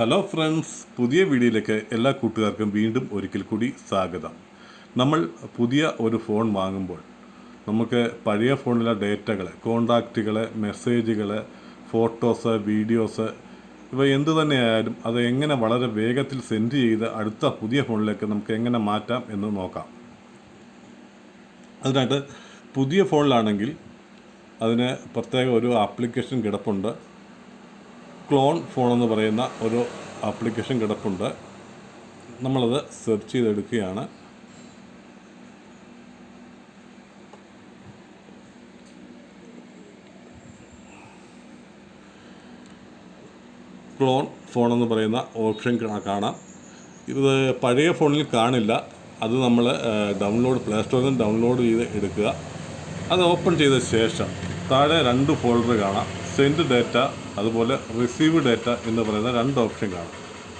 Hello friends പുതിയ വീഡിയോയിലേക്ക് എല്ലാ കൂട്ടുകാർക്കും വീണ്ടും ഒരിക്കൽ കൂടി സ്വാഗതം. നമ്മൾ പുതിയ ഒരു ഫോൺ വാങ്ങുമ്പോൾ നമുക്ക് പഴയ ഫോണിലെ ഡേറ്റകൾ കോണ്ടാക്റ്റുകൾ മെസ്സേജുകൾ ഫോട്ടോസ് വീഡിയോസ് ഇവ എന്തു തന്നെയായാലും അത് എങ്ങനെ വളരെ വേഗത്തിൽ സെൻഡ് ചെയ്ത് അടുത്ത പുതിയ ഫോണിലേക്ക് നമുക്ക് എങ്ങനെ മാറ്റാം എന്ന് നോക്കാം. അതിനായിട്ട് പുതിയ ഫോണിലാണെങ്കിൽ അതിന് പ്രത്യേക ഒരു ആപ്ലിക്കേഷൻ കിടപ്പുണ്ട്. ക്ലോൺ ഫോൺ എന്ന് പറയുന്ന ഒരു ആപ്ലിക്കേഷൻ കിടപ്പുണ്ട്. നമ്മളത് സെർച്ച് ചെയ്തെടുക്കുകയാണ്. ക്ലോൺ ഫോൺ എന്ന് പറയുന്ന ഓപ്ഷൻ കാണാം ഇത് പഴയ ഫോണിൽ കാണില്ല. അത് നമ്മൾ ഡൗൺലോഡ് പ്ലേ സ്റ്റോറിൽ നിന്ന് ഡൗൺലോഡ് ചെയ്ത് എടുക്കുക. അത് ഓപ്പൺ ചെയ്ത ശേഷം താഴെ രണ്ട് ഫോൾഡർ കാണാം. സെൻഡ് ഡാറ്റ അതുപോലെ റിസീവ് ഡാറ്റ എന്ന് പറയുന്ന രണ്ട് ഓപ്ഷൻ കാണാം.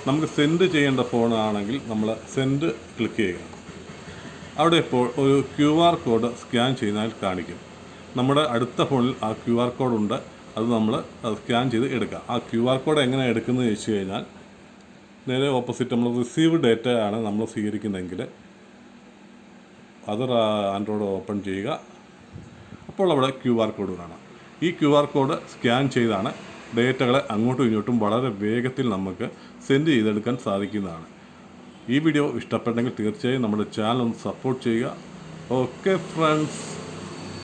നമുക്ക് സെൻഡ് ചെയ്യേണ്ട ഫോണാണെങ്കിൽ നമ്മൾ സെൻഡ് ക്ലിക്ക് ചെയ്യുക. അവിടെ ഇപ്പോൾ ഒരു ക്യു ആർ കോഡ് സ്കാൻ ചെയ്താൽ കാണിക്കും. നമ്മുടെ അടുത്ത ഫോണിൽ ആ ക്യു ആർ കോഡ് ഉണ്ട്. അത് നമ്മൾ സ്കാൻ ചെയ്ത് എടുക്കുക ആ ക്യു ആർ കോഡ് എങ്ങനെ എടുക്കുന്നത് ചോദിച്ചു കഴിഞ്ഞാൽ നേരെ ഓപ്പോസിറ്റ് നമ്മൾ റിസീവ് ഡേറ്റ ആണ് നമ്മൾ സ്വീകരിക്കുന്നതെങ്കിൽ അതർ ആൻഡ്രോയിഡ് ഓപ്പൺ ചെയ്യുക. അപ്പോൾ അവിടെ ക്യു ആർ കോഡ് കാണാം. ഈ ക്യു ആർ കോഡ് സ്കാൻ ചെയ്താണ് ഡേറ്റകളെ അങ്ങോട്ടും ഇങ്ങോട്ടും വളരെ വേഗത്തിൽ നമുക്ക് സെൻഡ് ചെയ്തെടുക്കാൻ സാധിക്കുന്നതാണ്. ഈ വീഡിയോ ഇഷ്ടപ്പെട്ടെങ്കിൽ തീർച്ചയായും നമ്മുടെ ചാനൽ ഒന്ന് സപ്പോർട്ട് ചെയ്യുക. Okay friends